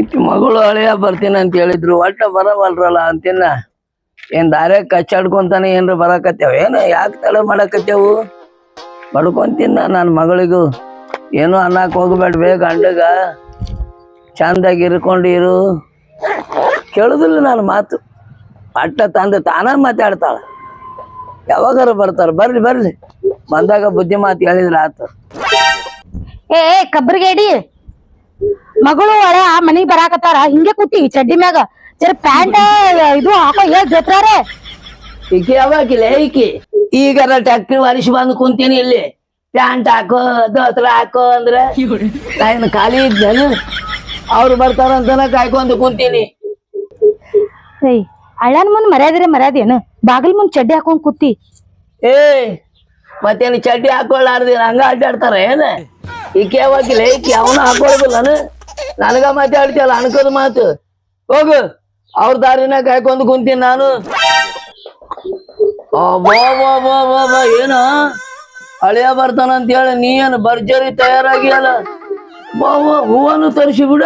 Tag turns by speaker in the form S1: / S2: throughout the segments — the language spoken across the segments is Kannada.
S1: ಇಟ್ಟು ಮಗಳು ಹಳೆಯ ಬರ್ತೀನಿ ಅಂತ ಹೇಳಿದ್ರು. ಒಟ್ಟ ಬರವಲ್ರಲ್ಲ ಅಂತಿನ್ನ ಏನ್ ದಾರೆ ಕಚ್ಚಾಡ್ಕೊಂತಾನೆ ಏನ್ರ ಬರಕತ್ತೇವ? ಏನು ಯಾಕೆ ತಲೆ ಮಾಡಕತ್ತೇವು? ಬಡ್ಕೊಂತಿನ್ನ ನನ್ನ ಮಗಳಿಗೂ. ಏನು ಅನ್ನಕ್ ಹೋಗ್ಬೇಡ ಬೇಗ ಗಂಡಗ. ಚಂದಾಗಿ ಇರ್ಕೊಂಡಿರು ಇರು. ಕೇಳುದಿಲ್ಲ ನಾನು ಮಾತು. ಅಟ್ಟ ತಂದೆ ತಾನ ಮಾತಾಡ್ತಾಳ. ಯಾವಾಗಾರ ಬರ್ತಾರ ಬರ್ಲಿ ಬರ್ಲಿ. ಬಂದಾಗ ಬುದ್ಧಿ ಮಾತು ಹೇಳಿದ್ರ ಆತು.
S2: ಏ, ಕಬ್ರಿಗೇಡಿ ಮಗಳು ಒಳೆ ಆ ಮನಿಗ್ ಬರಾಕತ್ತಾರ. ಹಿಂಗೆ ಕೂತಿ ಚಡ್ಡಿ ಮ್ಯಾಗ. ಜರ ಪ್ಯಾಂಟ್ ಇದು ಹಾಕೋ ಏ ಜೊತ್ರಾರೆ.
S1: ಈಕಿ ಯಾವಾಗಿಲ್ಲ ಈಕಿ? ಈಗಾರ ಟ್ಯಾಕ್ಟ್ರಿ ವಾರಿಸಿ ಬಂದು ಕುಂತೀನಿ ಇಲ್ಲಿ. ಪ್ಯಾಂಟ್ ಹಾಕೋ ದೋತ್ರ ಹಾಕೋ ಅಂದ್ರೆ ನಾನು ಖಾಲಿ ಇದ್ದೇನು. ಅವ್ರು ಬರ್ತಾರಂತನ ಕಾಯ್ಕೊಂಡು ಕುಂತೀನಿ.
S2: ಏಯ್ ಅಳ್ಳನ್ ಮುಂದ್ ಮರ್ಯಾದ ಮರ್ಯಾದೇನು ಬಾಗಿಲ್ ಮುಂದ್ ಚಡ್ಡಿ ಹಾಕೊಂಡ್ ಕೂತಿ.
S1: ಏ ಮತ್ತೇನು ಚಡ್ಡಿ ಹಾಕೊಳ್ಳಾರ್ದಿ ಹಂಗ ಅಡ್ಡಾಡ್ತಾರ ಏನ? ಈಕೆ ಯಾವಾಗಿಲ್ಲ ಈಕಿ ಅವನು ಹಾಕೊಳ್ಳೋದಿಲ್ಲನು ನನಗ ಮಾತಾಡ್ತಿಯಲ್ಲ ಅನ್ಕೋದ್ ಮಾತು. ಹೋಗು. ಅವ್ರ ದಾರಿನ ಕಾಯ್ಕೊಂಡು ಕುಂತೀನಿ ನಾನು. ಏನ? ಹಳೆಯ ಬರ್ತಾನ ಅಂತ ಹೇಳಿ ನೀ ಏನು ಭರ್ಜರಿ ತಯಾರಾಗಿಯಲ್ಲ? ಬಾ ಹೂವನ್ನು ತರಿಸಿ ಬಿಡ.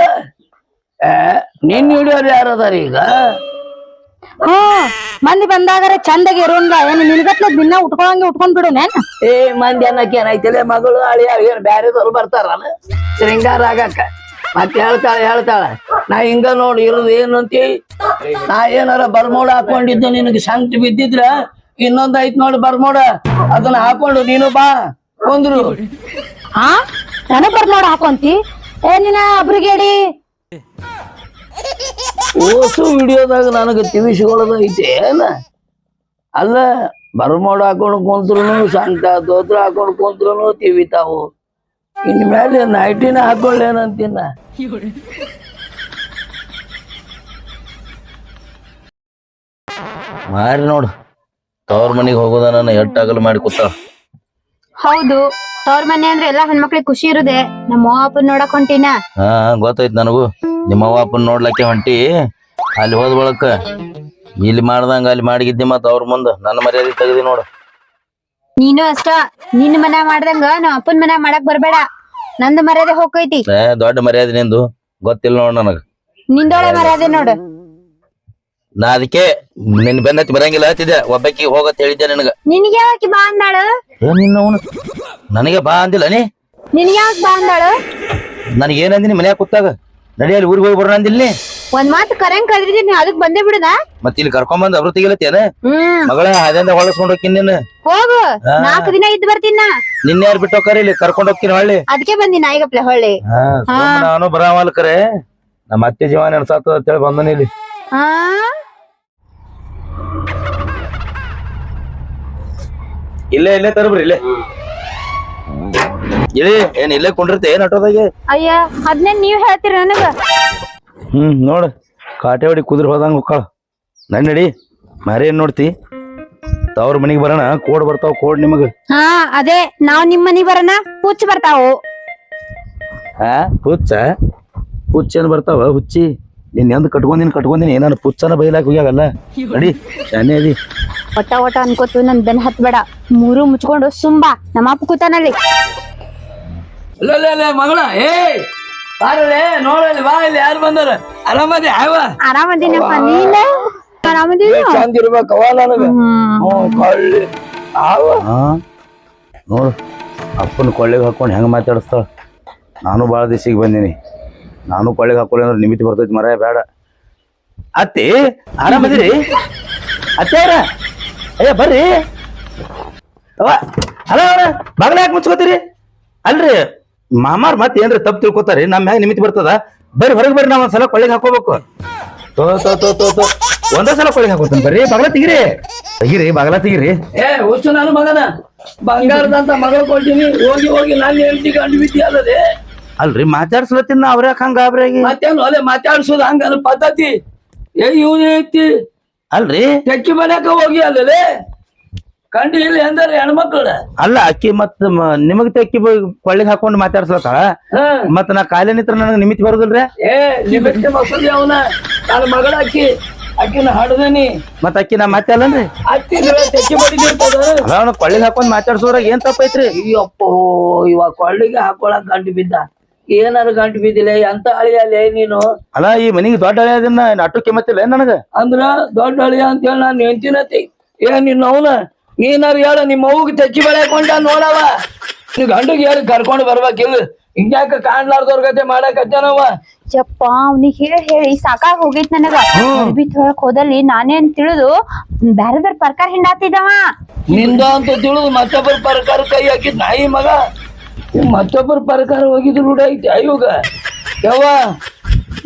S1: ನಿನ್ ಹಿಡಿಯೋರು ಯಾರದಾರ ಈಗ?
S2: ಹಾ ಮಂದಿ ಬಂದಾಗರೆ ಚಂದಾಗಿ ಇರೋನ್ಲ ಏನು ನಿನ್ಗತ್ಲ ದಿನ ಉಟ್ಕೊಳಂಗೆ ಉಟ್ಕೊಂಡ್ ಬಿಡು ನೇನ್.
S1: ಏ ಮಂದಿ ಅನ್ನಕ್ಕೆ ಏನಾಯ್ತಿಲ್ಲ ಮಗಳು ಅಳಿಯ ಏನ್ ಬ್ಯಾರೆದವ್ರು ಬರ್ತಾರಲ್ಲ? ಶೃಂಗಾರ ಆಗಕ್ಕ. ಮತ್ತೆ ಹೇಳ್ತಾಳೆ ಹೇಳ್ತಾಳೆ. ನಾ ಹಿಂಗ ನೋಡಿ ಇರೋದು ಏನು ಅಂತಿ ನಾ ಏನಾರ ಬರ್ಮೋಡ ಹಾಕೊಂಡಿದ್ದು ನಿನಗೆ ಸಂಕಟ ಬಿದ್ದಿದ್ರ ಇನ್ನೊಂದ್ ಐತ್ ನೋಡಿ ಬರ್ಮೋಡ ಅದನ್ನ ಹಾಕೊಂಡು ನೀನು ಬಾ ಕೊಂದ್ರು
S2: ಹಾ ನನಗ್ ಬರ್ ನೋಡ್ ಹಾಕೊಂತಿ? ಏ ನಿನ್ನ ಅಬ್ರಿಗೇಡಿ.
S1: ಓಸು ವಿಡಿಯೋದಾಗ ನನಗೆ ತಿಳಿಸಿಕೊಳ್ಳೋದು ಐತೆ ಏನ? ಅಲ್ಲ ಬರ್ಮೋಡ ಹಾಕೊಂಡು ಕುಂತ್ರು ಸಂಕಟ ದೋತ್ರ ಹಾಕೊಂಡು ಕುಂತ್ರು ತಿವಿತಾವು. ಇನ್ ಮೇಲೆ ನೈಟಿನ ಹಾಕೊಳ್ಳೇನಂತಿನ್ನ
S3: ಮಾರಿ ನೋಡು ತವ್ರ ಮನೆಗೆ ಹೋಗೋದ ನಾನು ಎಟ್ಟಾಗಲು ಮಾಡಿ ಕೂತ.
S4: ಹೌದು ತವ್ರ ಮನೆ ಅಂದ್ರೆ ಎಲ್ಲಾ ಹೆಣ್ಮಕ್ಳಿಗೆ ಖುಷಿ ಇರುದೆ. ನಮ್ಮ ಅಪ್ಪನ್ ನೋಡಕ್ ಹೊಂಟಿನ?
S3: ಹಾ ಗೊತ್ತಾಯ್ತು ನನಗೂ. ನಿಮ್ಮ ಅಪ್ಪನ್ ನೋಡ್ಲಕ್ಕೆ ಹೊಂಟಿ ಅಲ್ಲಿ ಹೋದ ಬಳಕ ಇಲ್ಲಿ ಮಾಡ್ದಂಗ ಅಲ್ಲಿ ಮಾಡಿಗಿದ್ದಿ ಮತ್ತ ಅವ್ರ ಮುಂದ. ನನ್ನ ಮರ್ಯಾದೆ ತೆಗ್ದಿ ನೋಡು.
S4: ನೀನು ಅಷ್ಟ ನಿನ್ನ ಮನೆ ಮಾಡ್ದಂಗ ನಮ್ಮ ಅಪ್ಪನ್ ಮನೆ ಮಾಡಕ್ ಬರ್ಬೇಡ. ನಂದು ಮರ್ಯಾದೆ ಹೋಗೈತಿ
S3: ಏ ದೊಡ್ಡ ಮರ್ಯಾದೆ ನಿಂದು. ಗೊತ್ತಿಲ್ಲ ನೋಡ್ ನನಗ.
S4: ನಿಂದೊಳೆ ಮರ್ಯಾದೆ ನೋಡು.
S3: ನಾ ಅದಕ್ಕೆ ನಿನ್ ಬೆನ್ನತ್ತಿ ಬರಂಗಿಲ್ಲ ಹತ್ತಿದೆ ಒಬ್ಬಾಕಿ ಹೋಗತ್ ಹೇಳಿದ್ದೆ ನಿನಗ.
S4: ನಿನ್ಗೆ ಯಾಕೆ ಬಾ ಅಂದಾಳು?
S3: ಏ ನಿನ್ನ ಅವ್ನು ನನಗೆ ಬಾ ಅಂದಿಲ್ಲ ನೀ?
S4: ನಿನ್ಗೆ ಯಾಕೆ ಬಾ ಅಂದಾಳು?
S3: ನನಗೆ ಏನಂದಿನಿ ಮನ್ಯಾಗ ಕೂತಾಗ? ನಡಿಯಲ್ಲಿ ಊರಿಗೆ ಹೋಗಿ ಬರೋಣ ಅಂದಿಲ್ಲ?
S4: ಒಂದ್ ಮಾತು ಕರೆಂಗ್ ಕರೆದಿದ್ದೀನಿ ಅದಕ್ ಬಂದೇ ಬಿಡುದ?
S3: ಮತ್ತೆ ಇಲ್ಲಿ ಕರ್ಕೊಂಬಂದ್ ಅವ್ರು ತೆಗಿಲತ್ತೇನ
S4: ಹ್ಮ್.
S3: ಮಗಳ ಅದೇ ಹೊಳಸ್ಕೊಂಡ್ ಹೋಗ್ತೀನಿ ನೀನು
S4: ಹೋಗು. ನಾಲ್ಕು ದಿನ ಇದ್ದು ಬರ್ತೀನ
S3: ನಿನ್ನೆ ಯಾರು ಬಿಟ್ಟು ಹೋಗ್ತಾರ ಇಲ್ಲಿ? ಕರ್ಕೊಂಡ್ ಹೋಗ್ತೀನಿ ಹೊಳ್ಳಿ.
S4: ಅದಕ್ಕೆ ಬಂದಿನ ಈಗಪ್ಲೆ ಹೊಳ್ಳಿ.
S3: ಹಾ ಸುಮ್ನೆ ನಾನು ಬರಾಮಲ್ ಕರೆ. ನಮ್ಮ ಅತ್ತೆ ಜೀವ ನೆನ್ಸಾತದ ಅಂತೇಳಿ ಬಂದನಿ ಇಲ್ಲಿ
S4: ಹಾ.
S3: ಇಲ್ಲೇ ಇಲ್ಲೇ ತರಬ್ರಿ ಇಲ್ಲೇ. ಇಳಿ ಏನ್ ಇಲ್ಲೇ ಕುಂಡಿರ್ತೆ? ಏನ್ ಆಟೋದಾಗೆ
S4: ಅಯ್ಯ ಅದ್ನೇನ್ ನೀವ್ ಹೇಳ್ತೀರ ನನಗ.
S3: ಹ್ಮ್ ನೋಡು. ಕಾಟೆ ಹೊಡಿ ಕುದುರೆ ಹೋದಂಗ ಹೋಗ್ಕಾಳ ನನ್ ನಡಿ ಮಾರಿ ಏನ್ ನೋಡ್ತಿ? ತವ್ರ ಮನಿಗ್ ಬರೋಣ ಕೋಡ್ ಬರ್ತಾವ ಕೋಡ್ ನಿಮಗ.
S4: ಹಾ ಅದೇ ನಾವ್ ನಿಮ್ ಮನಿಗ್ ಬರೋಣ ಹುಚ್ಚ ಬರ್ತಾವ.
S3: ಹಾ ಹುಚ್ಚ? ಹುಚ್ಚ ಏನ್ ಬರ್ತಾವ ಹುಚ್ಚಿ? ನಿನ್ ಎಂದ್ ಕಟ್ಕೊಂದಿನಿ ಕಟ್ಕೊಂದಿನಿ ನಾನು ಪುಚ್ಚನ ಬೈಲಾಕ್ ಹೋಗ್ಯಾವಲ್ಲ ನಡಿ ಶಾನೆ ಅದಿ.
S4: ಒಟ್ಟ ಒಟ್ಟ ನನ್ ಬೆನ್ ಹತ್ಬೇಡ. ಮೂರು ಮುಚ್ಕೊಂಡು ಸುಂಬಾ ನಮ್ಮ ಅಪ್ಪ ಕೂತಾನಲ್ಲಿ.
S1: ಅಲ್ಲೇ ಮಗಳ ಏ ಬಾರಲೆ ನೋಡಲಿ ಬಾ ಇಲ್ಲಿ ಯಾರು ಬಂದಾರ ಆರಾಮದಿ ಆವ
S4: ಆರಾಮದಿನಪ್ಪ ನೀನ? ಆರಾಮದಿನ
S1: ಚಂದ ಇರ್ಬೇಕವ ನನಗ. ಕಳ್ಳಿ. ಆವ?
S3: ನೋಡು ಅಪ್ಪನ ಕೊಳ್ಳೆಗೆ ಹಾಕೊಂಡು ಹೆಂಗೆ ಮಾತಾಡಿಸ್ತಾಳ? ನಾನು ಭಾಳ ದಿವಸಿಗೆ ಬಂದೀನಿ. ನಾನು ಕೊಳ್ಳೆಗೆ ಹಾಕೊಳ್ಳಿ ಅಂದ್ರೆ ನಿಮಿತಿ ಬರ್ತೈತಿ ಮರ ಬೇಡ. ಅತ್ತಿ ಆರಾಮದಿರಿ? ಅತ್ತೆಯರ ಅಯ್ಯ ಬರ್ರಿ. ಅವ ಹಲೋ ಅವ್ರ ಬಾಗಲ ಯಾಕೆ ಮುಚ್ಕೋತೀರಿ? ಅಲ್ರಿ? ಮಾಮಾರ್ ಮತ್ತೆ ಏನ್ರಿ ತಪ್ಪು ತಿಳ್ಕೊತಾರಿ ನಮ್ಮ ಮ್ಯಾಗ ನಿಮಿತ್ ಬರ್ತದ. ಬರ್ರಿ ಹೊರಗೆ ಬರ್ರಿ ನಾವು ಒಂದ್ಸಲ ಕೊಳ್ಳೆಗೆ ಹಾಕೋಬೇಕು ತೋ ತೋ ತೋ ತೋ ತೋ. ಒಂದೇ ಸಲ ಕೊಳ್ಳೆಗೆ ಹಾಕೋತೀನಿ ಬರ್ರಿ. ಬಗಲ ತೆಗಿರಿ. ತೆಗಿರಿ ಬಗಲ ತೆಗಿರಿ.
S1: ಏ ಹುಚ್ಚು ನಾನು ಮಗನ. ಬಂಗಾರದಂತ ಮಗಳು ಕೊಡ್ತೀನಿ. ಹೋಗಿ ಹೋಗಿ ನಾನು ಹೆಂಡತಿ ಗಂಡು ಬಿದ್ದಿ
S3: ಅಲ್ರಿ ಮಾತಾಡ್ಸ್ಲತ್ತಿನ ಅವ್ರ ಹಂಗ ಅವ್ರಿಗೆ
S1: ಮತ್ತೇನು ಒಲೆ ಮಾತಾಡ್ಸೋದು ಹಂಗ ಪದ್ಧತಿ. ಏ ಇವನು ಐತಿ.
S3: ಅಲ್ರಿ.
S1: ತೆಕ್ಕಿ ಮನ್ಯಾಕ ಹೋಗಿ ಅಲ್ಲೇ ಕಂಡು ಇಲ್ಲಿ ಎಂದರೆ ಹೆಣ್ಮಕ್ಳ.
S3: ಅಲ್ಲ ಅಕ್ಕಿ ಮತ್ ನಿಮಗ್ ತೆಕ್ಕಿ ಕೊಳ್ಳಿಗೆ ಹಾಕೊಂಡು ಮಾತಾಡ್ಸ್ಲತ್ತಾಳ ಮತ್ ನಾ ಕಾಯಿಲೆ ನಿತ್ರ ನನಗ್ ನಿಮಿತ್ ಬರುದಿಲ್ರಿ?
S1: ಏ ನಿಮಿತ್ತ ಮಸೂದಿ ಅವನ. ನನ್ನ ಮಗಳ ಅಕ್ಕಿ. ಅಕ್ಕಿನ ಹಾಡದೇನಿ.
S3: ಮತ್ ಅಕ್ಕಿ ನಾ ಮಾತಾಡಲ್ರಿ
S1: ಅಕ್ಕಿ ತೆಕ್ಕಿ ಬಡಿದಿರ್ತದ
S3: ಕೊಳ್ಳಿಗೆ ಹಾಕೊಂಡ್ ಮಾತಾಡ್ಸೋರ ಏನ್ ತಪ್ಪೈತ್ರಿ?
S1: ಅಯ್ಯಪ್ಪೋ ಇವಾಗ ಕೊಳ್ಳಿಗೆ ಹಾಕೊಳಕ್ ಗಂಟು ಬಿದ್ದ. ಏನಾರು ಗಂಟು ಬಿದ್ದಿಲ್ಲ ಎಂತ ಅಳಿಯಲ್ಲ ನೀನು?
S3: ಅಲ್ಲ ಈ ಮನಿಗೆ ದೊಡ್ಡ ಹಳೆ ಅದನ್ನ ಕೆಮ್ಮತ್ತಿಲ್ಲ ಏನ್ ನನಗ?
S1: ಅಂದ್ರ ದೊಡ್ಡ ಅಳಿಯ ಅಂತೇಳಿ ನಾನು ಹೆಂತಿನತಿ ಏನ್ ನಿನ್ನ ಅವನ? ನೀನಾರು ಹೇಳ ನಿಮ್ಮ ಅವ್ಗೆ ತೆಚ್ಚಿ ಬೆಳೆಕೊಂಡ ನೋಡವ ನೀ ಗಂಡು ಹೇಳಿ ಕರ್ಕೊಂಡು ಬರ್ಬೇಕಿಲ್ಲ ಹಿಂಗ್ಯಾಕ ಕಾಣ್ಲಾರ್ದವ್ರ ಗತೆ ಮಾಡಕತ್ತೇನವ
S4: ಯಪ್ಪ ಅವ್ನಿಗೆ ಹೇಳಿ ಹೇಳಿ. ಸಾಕಾಗ ಹೋಗೈತ್ ನನಗ. ಅರ್ಬಿ ತೊಳಕ್ ಹೋದಲ್ಲಿ ನಾನೇನ್ ತಿಳಿದು ಬ್ಯಾರೆ ಬೇರೆ ಪ್ರಕಾರ ಹಿಂಡಾತಿದ್ದವ?
S1: ನಿಂದ ಅಂತ ತಿಳಿದು ಮತ್ತೊಬ್ಬರ ಪ್ರಕಾರ ಕೈ ಹಾಕಿದ್ ನಾಯಿ ಮಗ. ಮತ್ತೊಬ್ಬರ ಪ್ರಕಾರ ಹೋಗಿದ್ರು ರೂಢ ಐತಿ ಅಯ್ಯೋಗ ಯವ್ವ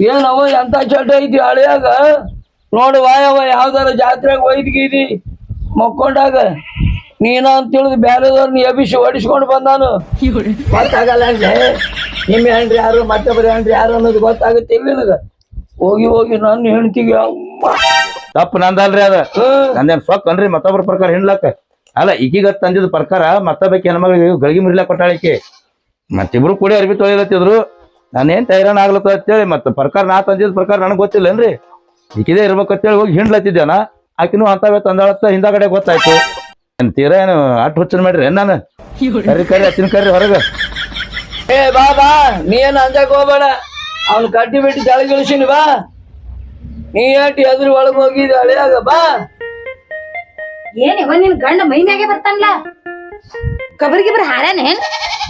S1: ಏನವ ಎಂತ ಚಟ ಐತಿ ಹಳೆಯಾಗ? ನೋಡು ವಾಯವ ಯಾವ್ದಾರ ಜಾತ್ರೆಗೆ ಒಯ್ದ್ಗೀದಿ ಮಕ್ಕೊಂಡಾಗ ನೀನ ಅಂತ ತಿಳಿದು ಬ್ಯಾರೆದವ್ರನ್ನ ಎಬಿಸಿ ಓಡಿಸ್ಕೊಂಡು ಬಂದಾನು. ಗೊತ್ತಾಗಲ್ಲ ಅಂದ್ರೆ ನಿಮ್ಮ ಹೆಂಡ್ರಿ ಯಾರು ಮತ್ತೊಬ್ಬರ ಹೆಂಡ್ರಿ ಯಾರು ಅನ್ನೋದು ಗೊತ್ತಾಗುತ್ತೆ ಇಲ್ಲ ನಿನಗ. ಹೋಗಿ ಹೋಗಿ ನನ್ನ ಹೆಣ್ತಿಗೆ ಅಮ್ಮ.
S3: ತಪ್ಪು ನಂದಲ್ರಿ ಅದ.
S1: ಹ್ಮ್.
S3: ನಂದೇನ್ ಸೊಕ್ ಅನ್ರಿ ಮತ್ತೊಬ್ಬರ ಪ್ರಕಾರ ಹೆಣ್ಲಾಕ ಅಲ್ಲ ಈಗೀಗ ತಂದಿದ ಪ್ರಕಾರ ಮತ್ತೊಬ್ಬಕ್ಕೆ ಹೆಣ್ಮಗಳಿಗೆ ಗಳಿಗೆ ಮುರಿಲಾಕ ಕೊಟ್ಟಾಳಿಕೆ ಮತ್ತಿಬ್ರು ಕೂಡಿ ಅರ್ಬಿ ತೊಳಿಲತ್ತಿದ್ರು. ನಾನೇನ್ ತೈರಾಣ ಆಗ್ಲತ್ತ ಅಂತೇಳಿ ಮತ್ತೆ ಪ್ರಕಾರ ನಾ ತಂದಿದ ಪ್ರಕಾರ ನನಗೆ ಗೊತ್ತಿಲ್ಲೇನ್ರಿ ಈಕಿದೇ ಇರ್ಬೇಕಂತೇಳಿ ಹೋಗಿ ಹಿಂಡ್ಲತ್ತಿದ್ದೇನ? ಆಕಿನೂ ಅಂತವೇ ತಂದಾಳತ್ತ ಹಿಂದಾಗಡೆ ಗೊತ್ತಾಯ್ತು. ಏನ್ ತೀರಾ ಏನು ಅಟ್ ಹುಚ್ಚನ್ ಮಾಡ್ರಿ? ಏನ್ ನಾನು? ಕರಿ ಕರಿ ಹಚ್ಚಿನ ಕರಿ ಹೊರಗ.
S1: ಏ ಬಾ ಬಾ ನೀ ಏನ್ ಅಂಜಕ್ ಹೋಗ್ಬೇಡ. ಅವ್ನ ಕಡ್ಡಿ ಬಿಟ್ಟು ಕೆಳಗಿಳಿಸಿನಿ ಬಾ. ನೀ ಏಟ್ ಎದುರು ಒಳಗ್ ಹೋಗಿ ಅಳಿಯಾಗ ಬಾ.
S2: ಏನ್ ಇವ ನಿನ್ ಗಂಡ ಮೈ ಮ್ಯಾಗೆ ಬರ್ತಾನಲ್ಲ ಕಬರ್ಗಿಬ್ರ ಹಾರಾನೇನ್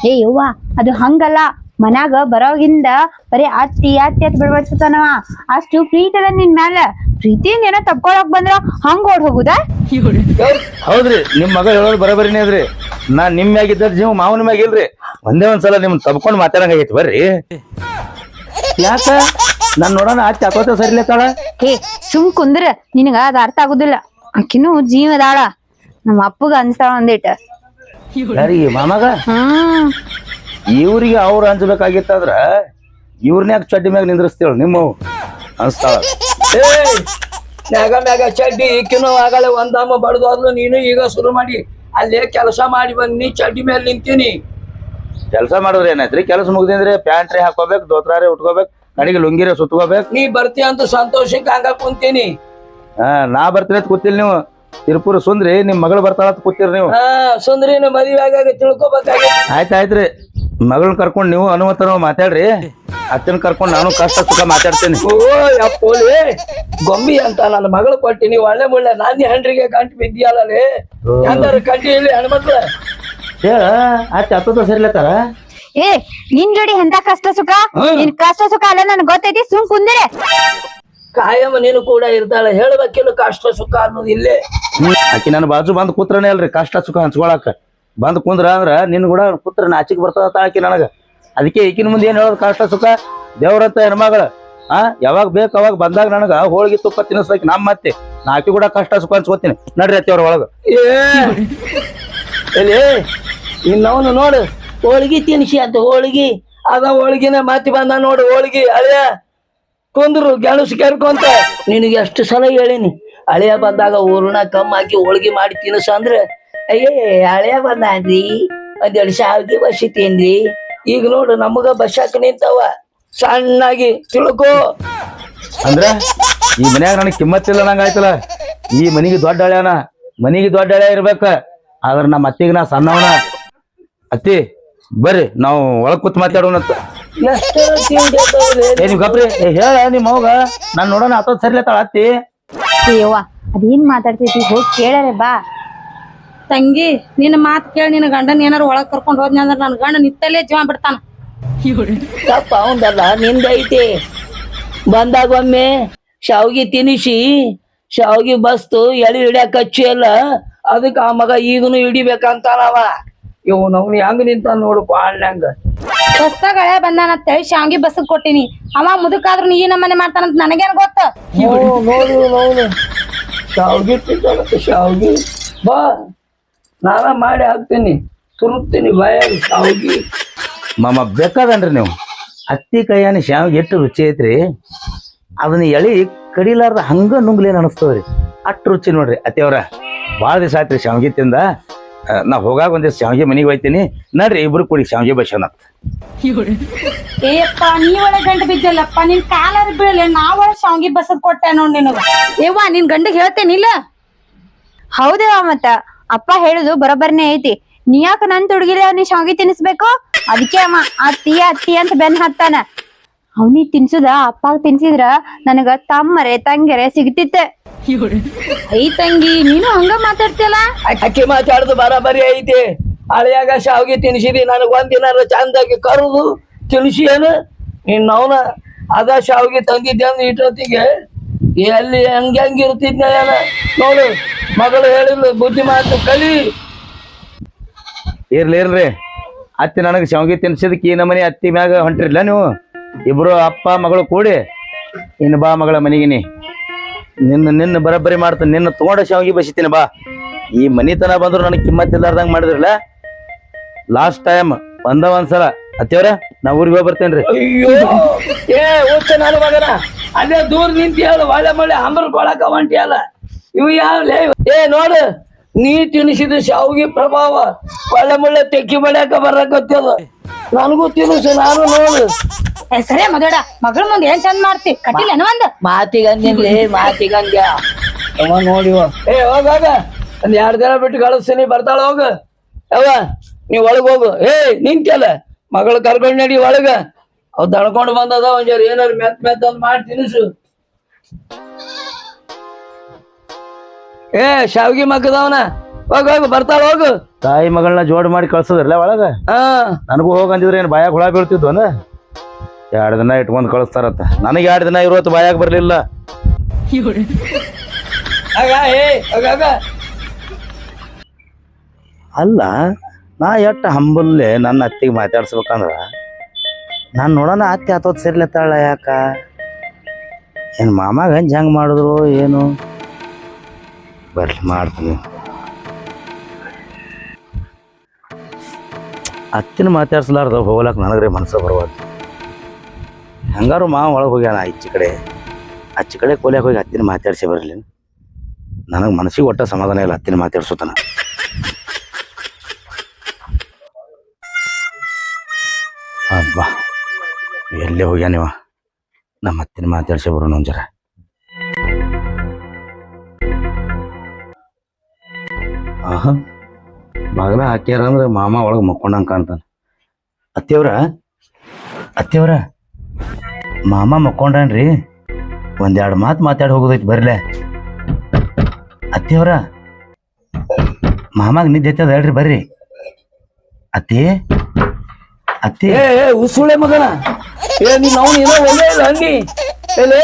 S4: ಏ ಯವ್ವ ಅದು ಹಂಗಲ್ಲ. ಮನ್ಯಾಗ ಬರೋಗಿಂದ ಬರೀ ಅತ್ತಿ ಅತ್ತಿ ಅತ್ ಬಿಡ್ಬಡ್ಸತಾನವ ಅಷ್ಟು ಪ್ರೀತಿ ಅದ ನಿನ್ ಮ್ಯಾಲ. ಪ್ರೀತಿಯಿಂದ ಏನೋ ತಪ್ಕೊಳಕ್ ಬಂದ್ರ ಹಂಗ ಓಡ್ ಹೋಗುದ?
S3: ಹೌದ್ರಿ ನಿಮ್ ಮಗ ಹೇಳೋದು ಬರೋಬರಿನೇ ಅದ್ರಿ. ನಾ ನಿಮ್ ಮ್ಯಾಗಿದ್ದ ಜೀವ ಮಾವನ ಮ್ಯಾಗ ಇಲ್ರಿ. ಒಂದೇ ಒಂದ್ಸಲ ನಿಮ್ ತಪ್ಕೊಂಡ್ ಮಾತಾಡಂಗೈತಿ ಬರ್ರಿ. ಯಾಕ? ನಾನ್ ನೋಡೋಣ ಅತ್ತಿ ಹಾಕೋತ ಸರಿಲತ್ತಾಳ
S4: ಹೇ ಸುಮ್ ಕುಂದ್ರ ನಿನಗ ಅದ ಅರ್ಥ ಆಗುದಿಲ್ಲ. ಅಕ್ಕಿನೂ ಜೀವದಾಳ ನಮ್ಮ ಅಪ್ಪಗ ಅನ್ಸ್ತಾಳ ಅಂದಿಟ್ಟ
S3: ಯಾರಿಗೆ ಮಾಮಗ?
S4: ಹ್ಮ್.
S3: ಇವ್ರಿಗೆ ಅವ್ರು ಅಂಜಬೇಕಾಗಿತ್ತಂದ್ರ ಇವ್ರನ್ನ ಯಾಕೆ ಚಡ್ಡಿ ಮ್ಯಾಗ ನಿಂದ್ರಸ್ತೇವ್ ನಿಮ್ಮ ಅನ್ಸ್ತಾಳ?
S1: ಮ್ಯಾಗ ಮ್ಯಾಗ ಚಡ್ಡಿ ಈಕಿನೂ ಆಗಲೇ ಒಂದಮ್ಮ ಬಡ್ದು ಆದ್ಲು ನೀನು ಈಗ ಶುರು ಮಾಡಿ. ಅಲ್ಲೇ ಕೆಲಸ ಮಾಡಿ ಬಂದಿ ಚಡ್ಡಿ ಮೇಲೆ ನಿಂತೀನಿ.
S3: ಕೆಲಸ ಮಾಡಿದ್ರೆ ಏನಾಯ್ತ್ರಿ? ಕೆಲಸ ಮುಗ್ದಿಂದ್ರೆ ಪ್ಯಾಂಟ್ರಿ ಹಾಕೋಬೇಕು ದೋತ್ರಾರೇ ಉಟ್ಕೋಬೇಕು ಕಡೆಗೆ ಲುಂಗಿರೆ ಸುತ್ಕೋಬೇಕು.
S1: ನೀ ಬರ್ತೀಯ ಅಂತ ಸಂತೋಷಕ್ಕೆ ಹಂಗ ಕುಂತೀನಿ.
S3: ಹಾ ನಾ ಬರ್ತೀನಿ ಅಂತ ಕೂತಿಲ್ ನೀವು. ತಿರುಪುರ ಸುಂದ್ರಿ ನಿಮ್ ಮಗಳು ಬರ್ತಾಳ ಅಂತ ಕೂತಿರ್ ನೀವು.
S1: ಹಾ ಸುಂದ್ರಿನ ಮದುವೆ ಆಗಾಗ ತಿಳ್ಕೊಬೇಕಾಗ
S3: ಆಯ್ತ್ ಆಯ್ತ್ರಿ. ಮಗಳನ್ನ ಕರ್ಕೊಂಡ್ ನೀವು ಅನುಮತನ ಮಾತಾಡ್ರಿ. ಅತ್ತನ ಕರ್ಕೊಂಡ್ ನಾನು ಕಷ್ಟ ಸುಖ ಮಾತಾಡ್ತೀನಿ.
S1: ಓ ಯಪ್ಪೋಲಿ ಗೊಂಬಿ ಅಂತ ನನ್ನ ಮಗಳು ನೀವು ಒಳ್ಳೆ ಮುಳ್ಳೆ ನಾನಿ ಹಂಡ್ರಿಗೆ ಗಂಟು ಬಿದ್ದಿಯಲ್ಲೇ ಎಂದಾರು ಕಂಟಿ ಇಲ್ಲಿ
S3: ಹೇಳ ಆಯ್ತು ಅತ್ತದ ಸರಿಲತ್ತಾರ
S4: ಏ ನಿನ್ ಜೋಡಿ ಎಂತ ಕಷ್ಟ ಸುಖ. ನಿನ್ ಕಷ್ಟ ಸುಖ ಅಲ್ಲ ನನ್ ಗೊತ್ತೈತಿ ಸುಮ್ ಕುಂದಿರೆ.
S1: ಕಾಯಮ್ಮ ನೀನು ಕೂಡ ಇರ್ತಾಳೆ ಹೇಳ್ಬೇಕಿಲ್ಲ ಕಷ್ಟ ಸುಖ ಅನ್ನೋದು ಇಲ್ಲೇ.
S3: ಆಕಿ ನನ್ನ ಬಾಜು ಬಂದ್ ಕೂತ್ರನೇ ಅಲ್ರಿ ಕಷ್ಟ ಸುಖ ಹಂಚ್ಕೊಳಕ. ಬಂದ್ ಕುಂದ್ರ ಅಂದ್ರ ನಿನ್ ಕೂಡ ಪುತ್ರ ನಾಚಿಕ್ ಬರ್ತದ ಆಕಿ ನನಗ. ಅದಕ್ಕೆ ಈಕಿನ ಮುಂದೆ ಏನ್ ಹೇಳೋದು ಕಷ್ಟ ಸುಖ? ದೇವ್ರಂತ ಹೆಣ್ಮಗಳ, ಆ, ಯಾವಾಗ ಬೇಕು ಅವಾಗ ಬಂದಾಗ ನನಗ ಹೋಳಿಗೆ ತುಪ್ಪ ತಿನ್ನಿಸ್ಬೇಕು ನಮ್ಮ ಮತ್ತೆ. ನಾಕಿ ಕೂಡ ಕಷ್ಟ ಸುಖ ಅನ್ಸ್ಕೊತೀನಿ. ನಡ್ರಿ ಅತ್ತಿ ಅವ್ರ ಒಳಗ.
S1: ಏ ಇನ್ನವನು ನೋಡು, ಹೋಳಿಗೆ ತಿನ್ಸಿ ಅಂತ ಹೋಳಿಗೆ. ಅದ ಹೋಳಿಗೆನ ಮತ್ತೆ ಬಂದ ನೋಡು ಹೋಳಿಗೆ, ಅಳಿಯ. ಕುಂದ್ರು ಗೆಣಸು ಕೆರ್ಕೊಂತ ನಿನಗೆ ಎಷ್ಟು ಸಲ ಹೇಳಿನಿ, ಅಳಿಯ ಬಂದಾಗ ಊರ್ಣ ಕಮ್ಮ ಹಾಕಿ ಹೋಳಿಗೆ ಮಾಡಿ ತಿನ್ಸ ಅಂದ್ರೆ ಅಯ್ಯೇ ಹಳೆಯ ಬಂದಾನ್ರಿ. ಒಂದೆರಡು ಬಸ್ ಬಸಿತೇನ್ರಿ ಈಗ ನೋಡು ನಮಗ ಬಸ್ಸಾಕ ನಿಂತವ. ಸಣ್ಣಾಗಿ ತಿಳ್ಕೋ.
S3: ಅಂದ್ರ ಈ ಮನ್ಯಾಗ ನನಗೆ ಕಿಮ್ಮತ್ತಿಲ್ಲ ನಂಗ ಆಯ್ತಲ್ಲ. ಈ ಮನಿಗೆ ದೊಡ್ಡ ಹಳೆಯನ ಮನಿಗೆ ದೊಡ್ಡ ಹಳೆಯ ಇರ್ಬೇಕ. ಆದ್ರ ನಮ್ಮ ಅತ್ತಿಗೆ ನಾ ಸಣ್ಣವನ. ಅತ್ತಿ ಬರ್ರಿ ನಾವು ಒಳಗ್ ಕೂತ್
S1: ಮಾತಾಡೋಣ
S3: ಏ ನೀವ್ ಗಪ್ರಿ ಏ ಹೇಳ ನಿಮ್ ಮಗ ನಾನ್ ನೋಡೋಣ ಹತ್ತದ್ ಸರಿಲತ್ತಾಳ ಅತ್ತಿ?
S4: ಅಯ್ಯವ್ವ ಅದೇನ್ ಮಾತಾಡ್ತೈತಿ ಹೋಗಿ ಕೇಳರೆ ಬಾ.
S2: ತಂಗಿ ನಿನ್ನ ಮಾತ್ ಕೇಳಿ ನಿನ್ನ ಗಂಡನ ಏನಾರ ಒಳಗ್ ಕರ್ಕೊಂಡ್ ಹೋದ್ನಿ ಅಂದ್ರೆ ನನ್ನ ಗಂಡ ನಿತ್ತಲ್ಲೇ ಜೀವ ಬಿಡ್ತಾನ.
S1: ತಪ್ಪ ಅವಂದಲ್ಲ ನಿಂದೈತಿ ಬಂದಾಗ ಒಮ್ಮೆ ಶಾವ್ಗಿ ತಿನಿಸಿ ಶಾವ್ಗಿ ಬಸ್ತು ಎಳಿ ಹಿಡ್ಯಾಕ ಹಚ್ಚಿ ಅಲ್ಲ ಅದಕ್ಕೆ ಆ ಮಗ ಈಗನು ಹಿಡಿಬೇಕಂತಾನವ ಇವ್ ನಾವು ಹೆಂಗ್ ನಿಂತ ನೋಡು ಬಾಳ್ನಂಗ
S2: ಹೊಸ್ದಾಗ ಹಳೆ ಬಂದಾನಂತ ಹೇಳಿ ಶಾವ್ಗಿ ಬಸ್ ಕೊಟ್ಟಿನಿ. ಅವ ಮುದುಕಾದ್ರೂ ನೀ ನಮ್ಮನೆ ಮಾಡ್ತಾನಂತ ನನಗೇನ್ ಗೊತ್ತ?
S1: ನೋಡು ನೋಡು. ಶಾವ್ಗಿ ತಿಂತಾನಂತ ಶಾವ್ಗಿ. ಬಾ. ನಾನ ಮಾಡಿ ಹಾಕ್ತೀನಿ. ತುರುತ್ತೀನಿ ಬಾಯಾಗ ಶಾವಿಗೆ.
S3: ಮಾಮ ಬೇಕಾದನ್ರಿ ನೀವು ಹತ್ತಿ ಕೈಯಾನಿ ಶಾವಿಗೆ ಎಷ್ಟು ರುಚಿ ಐತ್ರಿ? ಅದನ್ನ ಎಳಿ ಕಡಿಲಾರ್ದ ಹಂಗ ನುಂಗ್ಲೇನು ಅನಿಸ್ತದ್ರಿ ಅಷ್ಟು ರುಚಿ ನೋಡ್ರಿ. ಅತ್ತಿಯವ್ರ ಭಾಳ ದಿವಸ ಆಯ್ತ್ರಿ ಶಾವಿಗೆ ತಿಂದ. ನಾ ಹೋಗಾಗ ಒಂದಿವ್ಸ ಶಾವಿಗೆ ಮನೆಗೆ ಹೋಯ್ತೀನಿ. ನಡ್ರಿ ಇಬ್ರು ಕೂಡಿ ಶಾವಿಗೆ ಬಸೋಣ
S2: ಏಯಪ್ಪ ನೀ ಒಳಗೆ ಗಂಡ ಬಿದ್ದಲ್ಲಪ್ಪ ನಿನ್ ಕಾಲರ ಬೀಳಲ್ಲ ನಾ ಶಾವಿಗೆ ಶಾಂಗಿ ಬಸದ್ ಕೊಟ್ಟೆ ನೋಡ್ ನಿನಗ. ಏವ್ವ ನಿನ್ ಗಂಡಗ್ ಹೇಳ್ತೇನಿಲ್ಲ?
S4: ಹೌದೇವಾ ಮತ್ತ? ಅಪ್ಪ ಹೇಳುದು ಬರೋಬ್ಬರ್ನೇ ಐತಿ. ನೀ ಯಾಕ ನನ್ ತುಡ್ಗಿಲೆ ಅವ್ನಿ ಶಾವಿಗೆ ತಿನ್ಸ್ಬೇಕು ಅದಕ್ಕೆ ಅಮ್ಮ ಅತ್ತಿ ಅತ್ತಿ ಅಂತ ಬೆನ್ ಹತ್ತಾನ ಅವ್ನಿ ತಿನ್ಸುದ? ಅಪ್ಪಾಗ ತಿನ್ಸಿದ್ರ ನನಗ ತಮ್ಮರೆ ತಂಗೆರೆ ಸಿಗ್ತಿತ್ತೆ.
S2: ಐ ತಂಗಿ ನೀನು ಹಂಗ ಮಾತಾಡ್ತಿಯಲ್ಲ?
S1: ಅಕ್ಕಿ ಮಾತಾಡುದು ಬರಾಬರಿ ಐತಿ. ಅಳಿಯಾಗ ಶಾವಿಗೆ ತಿನ್ಸಿದಿ ನನಗ್ ಒಂದಿನಾರ ಚಂದಾಗಿ ಕರುದು ತಿನ್ಸಿ ಏನು? ನಿನ್ನ ಅವನ ಅದ ಶಾವಿಗೆ ತಂದಿದ್ದೆ ಅಂದ್ರೆ ಇಟ್ಟೊತ್ತಿಗೆ ಎಲ್ಲಿ ಹೆಂಗ್ ಹೆಂಗ್ ಇರ್ತಿದ್ನ ನೋಡು. ಮಗಳು ಹೇಳಿದ್ಲು ಬುದ್ಧಿ ಮಾತು ಕಲಿ.
S3: ಇರ್ಲಿ ಇರ್ಲಿ. ಅತ್ತಿ ನನಗೆ ಶಾವಿಗೆ ತಿನ್ಸಿದಕ್ಕೆ ಈ ನಮನಿ ಅತ್ತಿ ಮ್ಯಾಗ ಹೊಂಟಿರ್ಲ ನೀವು? ಇಬ್ರು ಅಪ್ಪ ಮಗಳು ಕೂಡಿ ಇನ್ನು ಬಾ ಮಗಳ ಮನೆಗಿನಿ. ನಿನ್ನ ನಿನ್ನ ಬರಬ್ಬರಿ ಮಾಡ್ತ ನಿನ್ನ ತಗೊಂಡ ಶಾವಿಗೆ ಬಸಿತೀನಿ ಬಾ. ಈ ಮನಿತನ ಬಂದ್ರು ನನಗೆ ಕಿಮ್ಮತ್ ಇಲ್ಲಾರ್ದಂಗ ಮಾಡಿದ್ರಲ್ಲ? ಲಾಸ್ಟ್ ಟೈಮ್ ಒಂದ ಒಂದ್ಸಲ. ಅತ್ತಿಯವ್ರ ನಾ ಊರಿಗೆ ಹೋಗಿ ಬರ್ತೇನ್ರಿ.
S1: ಅಯ್ಯೋ ಏ ಮಗನ. ಅಲ್ಲೇ ದೂರ ನಿಂತಿ ಹೇಳು ಒಳ್ಳೆ ಮಳೆ ಅಂಬರ್ ಕೊಳಕ ಹೊಂಟಿ ಅಲ್ಲ ಇವು ಯಾವ್ಲೇ ಏ ನೋಡು. ನೀ ತಿನ್ಸಿದ ಶಾವ್ಗಿ ಪ್ರಭಾವ ಒಳ್ಳೆ ಮುಳ್ಳೆ ತೆಕ್ಕಿ ಬಡ್ಯಾಕ ಬರಕತ್ತದ ನನಗೂ ತಿನ್ಸು ನಾನು ನೋಡು.
S2: ಏ ಸರಿ ಮದಡ ಮಗಳ ಮುಂದೆ ಏನ್ ಚಂದ ಮಾಡ್ತಿ? ಕಟ್ಟಿಲ್ಲ ಒಂದ್
S1: ಮಾತಿಗಂದಿನ್ಲಿ ಮಾತಿಗಂದ್ಯ ಅವ ನೋಡಿವ ಏ ಹೋಗ ಒಂದ್ ಎರಡ್ ದಿನ ಬಿಟ್ಟು ಕಳಿಸ್ತೀನಿ ಬರ್ತಾಳ ಹೋಗ. ಯಾವ ನೀ ಒಳಗ್ ಹೋಗು. ಏ ನಿಂತ್ಯಲ್ಲ. ಮಗಳ ಕರ್ಕೊಂಡ್ ನಡಿ ಒಳಗ. ಅವ್ ದಣ್ಕೊಂಡ್ ಬಂದದ ಒಂದ್ ಏನಾರು ಮೆತ್ ಮೆತ್ ಒಂದ್ ಮಾಡಿ ತಿನ್ಸು. ಏ ಶಾವ್ಗಿ ಮಗ್ಗದವನ. ಹೋಗ ಹೋಗ ಬರ್ತಾಳ ಹೋಗು.
S3: ತಾಯಿ ಮಗಳನ್ನ ಜೋಡ್ ಮಾಡಿ ಕಳ್ಸದ್ರಲ್ಲ ಒಳಗ?
S1: ಹಾ.
S3: ನನಗೂ ಹೋಗಂದಿದ್ರೆ ಏನು ಬಾಯಾಗ ಹುಳ ಬೀಳ್ತಿದ್ವನ ಎರಡು ದಿನ ಇಟ್ಕೊಂಡ್ ಕಳಿಸ್ತಾರತ್ತ ನನಗೆ ಎರಡು ದಿನ ಇರೋತ್ತು ಬಾಯಾಗ ಬರ್ಲಿಲ್ಲ. ಅಲ್ಲ ನಾ ಎಷ್ಟು ಹಂಬಲ್ಲೆ ನನ್ನ ಅತ್ತಿಗೆ ಮಾತಾಡ್ಸ್ಬೇಕಂದ್ರ? ನಾನು ನೋಡೋಣ ಅತ್ತಿ ಹತ್ತೋದ್ ಸೇರ್ಲತ್ತಾಳ ಯಾಕ? ಏನು ಮಾಮಾಗ ಹಂಗೆ ಹೆಂಗೆ ಮಾಡಿದ್ರು ಏನು? ಬರ್ಲಿ, ಮಾಡ್ತೀನಿ. ಅತ್ತಿನ ಮಾತಾಡ್ಸಲಾರ್ದ ಹೋಗ್ಲಕ್ಕ ನನಗ್ರೆ ಮನಸ್ಸು ಬರಬಾರ್ದು ಹಂಗಾರು ಮಾವ ಒಳಗೆ ಹೋಗ್ಯಾನ ಈಚೆ ಕಡೆ. ಆಚೆ ಕಡೆ ಕೋಲ್ಯಾಗ ಹೋಗಿ ಅತ್ತಿನ ಮಾತಾಡ್ಸಿ ಬರಲಿ. ನನಗೆ ಮನಸ್ಸಿಗೆ ಒಟ್ಟ ಸಮಾಧಾನ ಇಲ್ಲ ಅತ್ತಿನ ಮಾತಾಡ್ಸೋತನ. ಅಬ್ಬಾ, ಎಲ್ಲೇ ಹೋಗ್ಯಾನಿವ ನಮ್ಮ ಅತ್ತಿನ ಮಾತಾಡ್ಸಿ ಬರೋಣ ಒಂದ್ ಬಾಗಲ ಹಾಕ್ಯಾರ ಅಂದ್ರೆ ಮಾಮ ಒಳಗೆ ಮಕ್ಕೊಂಡಂಗ ಕಾಣ್ತಾನ. ಅತ್ತಿಯವ್ರ? ಅತ್ತೆಯವ್ರ, ಮಾಮ ಮಕ್ಕೊಂಡ್ರಿ ಒಂದೆರಡು ಮಾತು ಮಾತಾಡಿ ಹೋಗೋದೈತಿ ಬರ್ಲೆ. ಅತ್ತಿಯವ್ರ, ಮಾಮಾಗ ನಿದ್ದೆ ಎತ್ತದ ಹೇಳ್ರಿ ಬರ್ರಿ. ಅತ್ತಿ ಅತ್ತಿ.
S1: ಉಸುಳೆ ಮಗನ. ಏ, ನೀನ್ ಅವನು ಏನೋ ಒಳ್ಳೆ ಎಲೇ,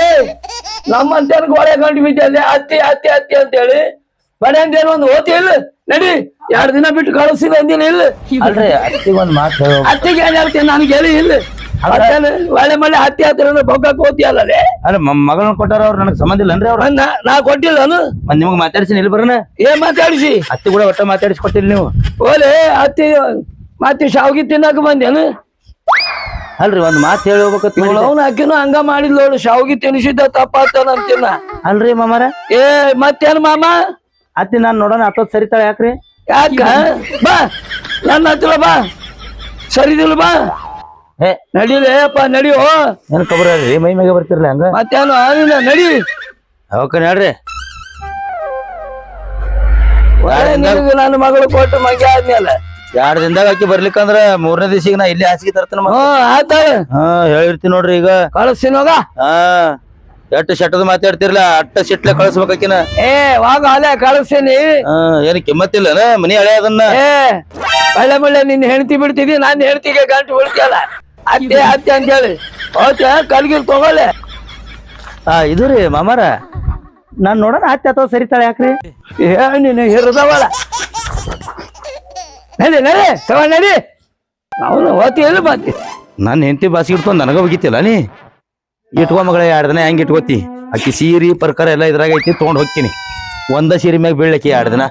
S1: ನಮ್ಮಂತೇನ ಗೋಳೆ ಕಂಡು ಬಿದ್ದಲ್ಲಿ ಅತ್ತಿ ಅತ್ತಿ ಅತ್ತಿ ಅಂತ ಮನೆಯಂದೇನು ಒಂದು ಓತಿ ಇಲ್ಲ? ನಡಿ ಎರಡು ದಿನ ಬಿಟ್ಟು ಕಳಿಸಿದ ಅಂದಿನ ಇಲ್ಲ?
S3: ಅಲ್ರಿ ಅತ್ತಿ ಒಂದ್ ಮಾತು ಹೇಳೋ.
S1: ಅತ್ತಿಗೆ ಏನ್ ಹೇಳ್ತೀನಿ ನನಗೆ ಹೇಳಿ ಇಲ್ಲ. ಒಳ್ಳೆ ಮಳೆ ಹತ್ತಿ ಹತ್ತಿರ ಬೊಗ್ಗಕ್ಕೆ ಓತಿ ಅಲ್ಲೇ
S3: ಅಲ್ಲ? ಮಗಳನ್ನ ಕೊಟ್ಟಾರ ಅವ್ರು ನನಗೆ ಸಂಬಂಧ ಇಲ್ಲ ಅಂದ್ರೆ ಅವ್ರ
S1: ನಾ ಕೊಟ್ಟಿಲ್ಲ ನಾನು.
S3: ಮತ್ ನಿಮಗ್ ಮಾತಾಡ್ಸಿ ಇಲ್ಲಿ ಬರೋಣ.
S1: ಏನ್ ಮಾತಾಡಿಸಿ?
S3: ಅತ್ತಿ ಕೂಡ ಒಟ್ಟ ಮಾತಾಡಿಸಿ ಕೊಟ್ಟಿಲ್ಲ ನೀವು.
S1: ಓಲೆ ಅತ್ತಿ ಮತ್ತೆ ಶಾವ್ಗಿ ತಿನ್ನಕ ಬಂದೇನು?
S3: ಅಲ್ರಿ ಒಂದ್ ಮಾತು ಹೇಳಿ ಹೋಗ್ಬೇಕತ್.
S1: ಅವನು ಅಕ್ಕಿನೂ ಹಂಗ ಮಾಡಿದ್ಲು ನೋಡು ಶಾವ್ಗಿ ತಿನ್ಸಿದ್ದ ತಪ್ಪಾಗ್ತದ ಅಂತಿನ್ನ
S3: ಅಲ್ರಿ ಮಾಮಾರ?
S1: ಏ ಮತ್ತೇನ್ ಮಾಮ?
S3: ಅತ್ತಿ ನಾನ್ ನೋಡೋಣ ಅತ್ತ ಸರಿತಾಳೆ ಯಾಕ್ರಿ?
S1: ಯಾಕ? ಬಾ. ನನ್ನ ಹತ್ರ ಬಾ. ಸರಿದಿಲ್ಲ ಬಾ.
S3: ಏ
S1: ನಡಿಲೇ ಅಪ್ಪ ನಡಿಯೋ
S3: ಏನು ಕಬರ ರೀ ಮೈ ಮ್ಯಾಗ ಬರ್ತಿರ್ಲಿ ಹಂಗ?
S1: ಮತ್ತೇನು ನಡಿ.
S3: ಓಕೆ
S1: ನೋಡ್ರಿ. ನಿನಗೆ ನನ್ನ ಮಗಳು ಕೊಟ್ಟು ಮಗ ಆದ್ಮೇಲೆ.
S3: ಎರಡ್ ದಿನದಾಗ ಆಕಿ ಬರ್ಲಿಕ್ಕಂದ್ರ ಮೂರನೇ ದಿವಸಿಗೆ ನಾ ಇಲ್ಲಿ ಹಾಸಿಗೆ ತರ್ತೇನೆ.
S1: ಹ್ಞೂ ಆತ
S3: ಹಾ ಹೇಳಿರ್ತೀನಿ ನೋಡ್ರಿ ಈಗ.
S1: ಕಳಿಸ್ತೀನಿ ಹೋಗ.
S3: ಹಾ. ಎಟ್ಟು ಶೆಟ್ಟದ ಮಾತಾಡ್ತಿರ್ಲ ಅಟ್ಟ ಸಿಟ್ಲೆ ಕಳಿಸ್ಬೇಕಿನ
S1: ಏ ವಾಗ ಅಲೆ ಕಳಿಸ್ತೀನಿ.
S3: ಏನು ಏನ್ ಕಿಮ್ಮತ್ತಿಲ್ಲ ಮನಿ ಹಳೆ ಅದನ್ನ.
S1: ಏ ಒಳ್ಳೆ ಮುಳ್ಳೆ ನಿನ್ನ ಹೆಂಡತಿ ಬಿಡ್ತಿದಿ ನಾನ್ ಹೆಂಡತಿಗೆ ಗಂಟು ಬಿಡ್ತಿಯಲ್ಲ. ಅತ್ತೆ ಅತ್ತೆ ಅಂತ ಹೇಳಿ ಹೋತ ಕಲ್ಗಿಲ್ ತಗೊಳ್ಳೆ.
S3: ಆ ಇದು ರೀ ಮಾಮಾರ. ನಾನ್ ನೋಡೋಣ ಹತ್ತಿ ಅಥವಾ ಸರಿತಾಳೆ ಯಾಕ್ರಿ?
S1: ಏ ನೀನು ಹಿರಿದವಳ. ನಡಿ ನಡಿ ತಗೊಂಡ್ ನಡಿ. ಅವನು ಓತಿ ಎಲ್ಲಿ ಬಾತಿ.
S3: ನನ್ನ ಹೆಂಡತಿ ಬಾಸಿ ಇಡ್ಕೊಂಡು ನನಗ ಹೋಗಿತ್ತಿಲ್ಲ ನೀ? ಇಟ್ಕೊ ಮಗಳ, ಎರಡು ದಿನ ಹೆಂಗ್ ಇಟ್ಕೋತಿ? ಅಕ್ಕಿ ಸೀರಿ, ಪರ್ಕರ ಎಲ್ಲ ಇದ್ರಾಗ ಐತಿ, ತೊಗೊಂಡು ಹೋಗ್ತೀನಿ. ಒಂದ ಸೀರೆ ಮ್ಯಾಗ ಬೀಳಕ್ಕಿ ಎರಡು ದಿನ.